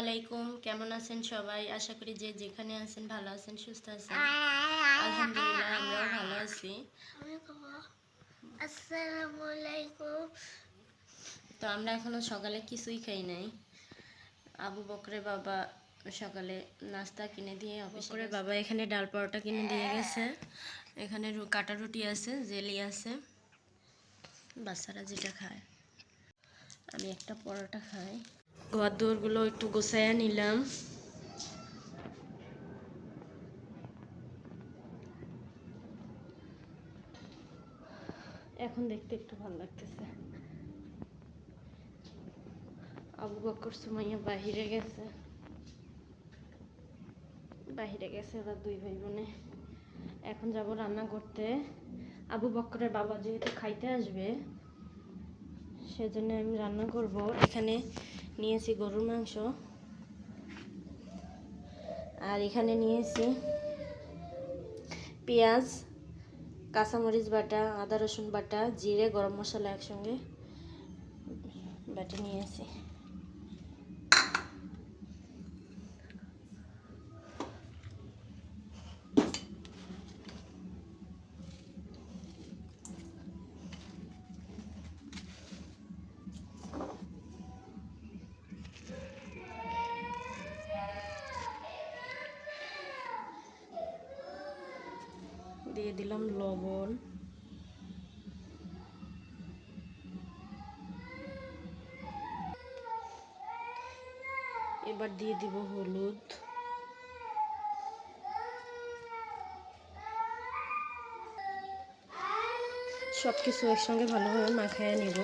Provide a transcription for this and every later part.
আলাইকুম কেমন আছেন সবাই? আশা করি যে যেখানে আছেন ভালো আছেন সুস্থ আছেন। আলহামদুলিল্লাহ আমরাও ভালো আছি। আসসালামু আলাইকুম তো আমরা এখনও সকালে কিছুই খাই নাই। আবু বকরে বাবা সকালে নাস্তা কিনে দিয়ে অফিস করে বাবা এখানে ডাল পরোটা কিনে দিয়ে গেছে। এখানে কাটা রুটি আছে জেলি আছে। বাচ্চারা যেটা খায়। আমি একটা পরোটা খাই। ঘর দৌড়গুলো একটু গোছাইয়া নিলাম। এখন দেখতে একটু ভালো লাগতেছে। আবু বকর, সুমাইয়া বাহিরে গেছে। বাহিরে গেছে ওরা দুই ভাই বোনে এখন যাব রান্না করতে। আবু বকরের বাবা যেহেতু খাইতে আসবে, সেজন্য আমি রান্না করব। এখানে নিয়েছি গরুর মাংস। আর এখানে নিয়েছি পেঁয়াজ, কাঁচামরিচ বাটা, আদা রসুন বাটা, জিরে, গরম মশলা একসঙ্গে বাটি নিয়েছি। দিয়ে দিলাম লবণ। এবার দিয়ে দিব হলুদ। সব কিছু একসঙ্গে ভালোভাবে মাখায় নিব।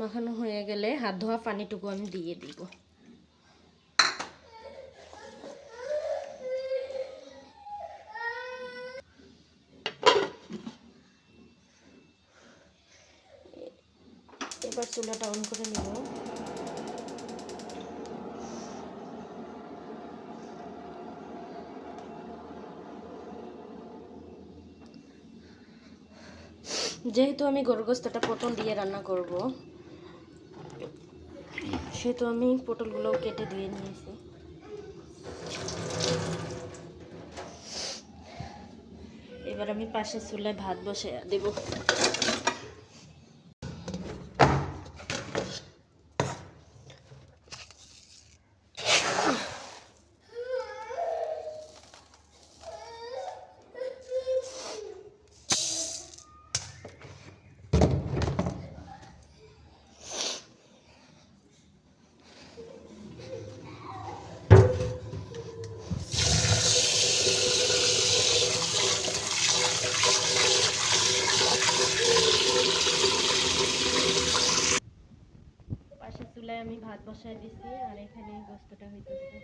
মাখানো হয়ে গেলে হাত ধোয়া পানিটুকু আমি দিয়ে দিব। এবার চুলাটা অন করে নিব। যেহেতু আমি গরু গোস্তটা পটল দিয়ে রান্না করব সেহেতু আমি পটলগুলোও কেটে দিয়ে নিয়েছি। এবার আমি পাশে চুলায় ভাত বসে দেব পাশের চুলায় আমি ভাত বসায় দিছি আর এখানে গোস্তটা হইতেছে।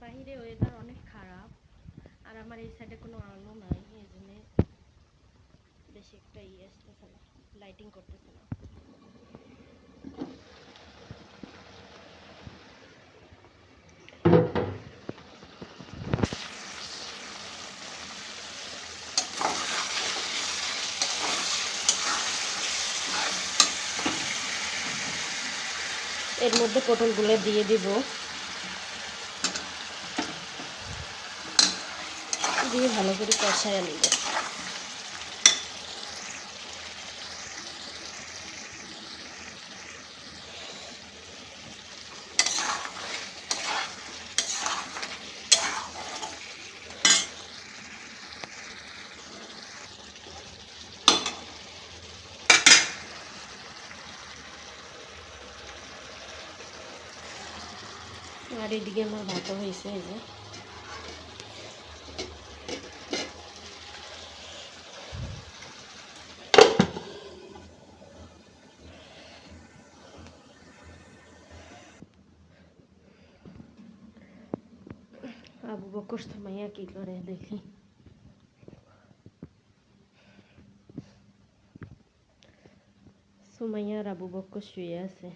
বাহিরে ওয়েদার অনেক খারাপ আর আমার এই সাইডে কোনো আলো নাই, এই জন্যে বেশি একটা ইয়ে আসতেছে না লাইটিং করতেছে না। এর মধ্যে পটলগুলো দিয়ে দিব। দিয়ে ভালো করে কষায় নিব। আর এদিকে আমার ভাতও হয়েছে এই যে আবু বকর মাইয়া কি করে দেখি সুমাইয়া আর আবু বক্কর শুয়ে আছে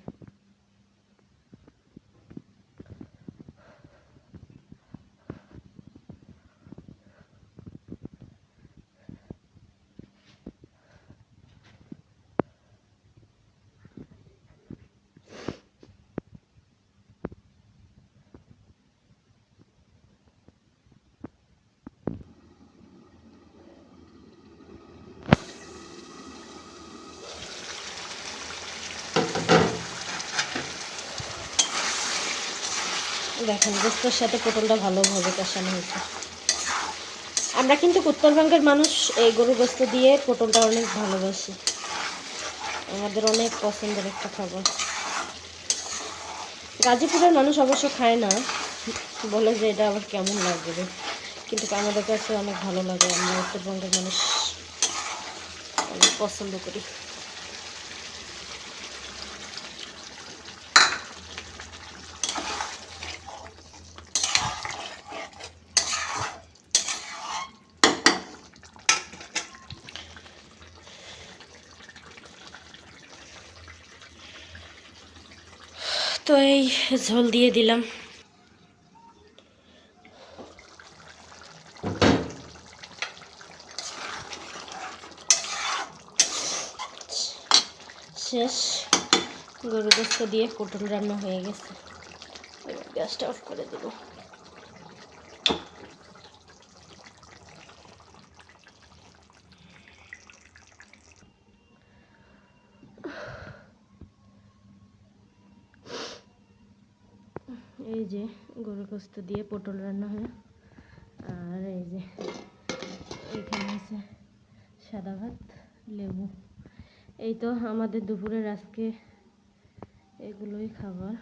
দেখেন গোস্তর সাথে পটলটা ভালোভাবে কষানো হয়েছে। আমরা কিন্তু উত্তরবঙ্গের মানুষ, এই গরু গোস্ত দিয়ে পটলটা অনেক ভালোবাসি। আমাদের অনেক পছন্দের একটা খাবার। গাজীপুরের মানুষ অবশ্য খায় না, বলে যে এটা আবার কেমন লাগবে। কিন্তু আমাদের কাছে অনেক ভালো লাগে, আমরা উত্তরবঙ্গের মানুষ অনেক পছন্দ করি। তো এই ঝোল দিয়ে দিলাম। শেষ। গরু গোস্ত দিয়ে পটল রান্না হয়ে গেছে। গ্যাসটা অফ করে দেবো। এই যে গরুর গোস্ত দিয়ে পটল রান্না হয়। আর এই যে এখানে আছে সাদা ভাত, লেবু। এই তো আমাদের দুপুরের আজকে এগুলোই খাবার।